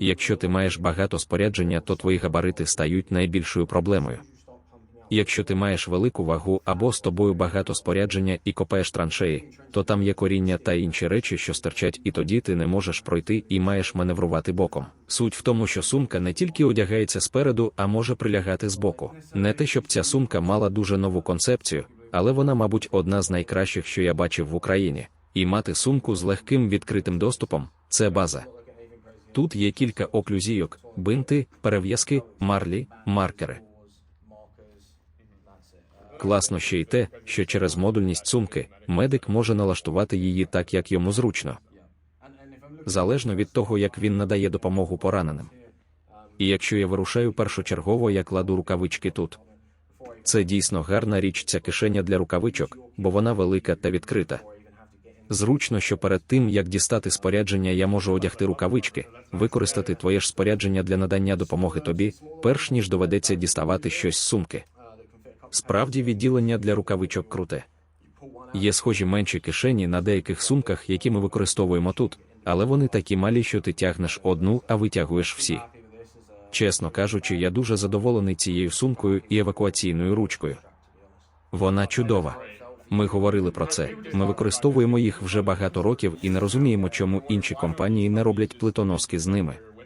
Якщо ти маєш багато спорядження, то твої габарити стають найбільшою проблемою. Якщо ти маєш велику вагу або з тобою багато спорядження і копаєш траншеї, то там є коріння та інші речі, що стирчать, і тоді ти не можеш пройти і маєш маневрувати боком. Суть в тому, що сумка не тільки одягається спереду, а може прилягати збоку. Не те, щоб ця сумка мала дуже нову концепцію, але вона, мабуть, одна з найкращих, що я бачив в Україні. І мати сумку з легким відкритим доступом це база. Тут є кілька оклюзійок, бинти, перев'язки, марлі, маркери. Класно ще й те, що через модульність сумки медик може налаштувати її так, як йому зручно, залежно від того, як він надає допомогу пораненим. І якщо я вирушаю першочергово, я кладу рукавички тут. Це дійсно гарна річ, ця кишеня для рукавичок, бо вона велика та відкрита. Зручно, що перед тим, як дістати спорядження, я можу одягти рукавички, використати твоє ж спорядження для надання допомоги тобі, перш ніж доведеться діставати щось з сумки. Справді відділення для рукавичок круте. Є схожі менші кишені на деяких сумках, які ми використовуємо тут, але вони такі малі, що ти тягнеш одну, а витягуєш всі. Чесно кажучи, я дуже задоволений цією сумкою і евакуаційною ручкою. Вона чудова. Ми говорили про це. Ми використовуємо їх вже багато років і не розуміємо, чому інші компанії не роблять плитоноски з ними.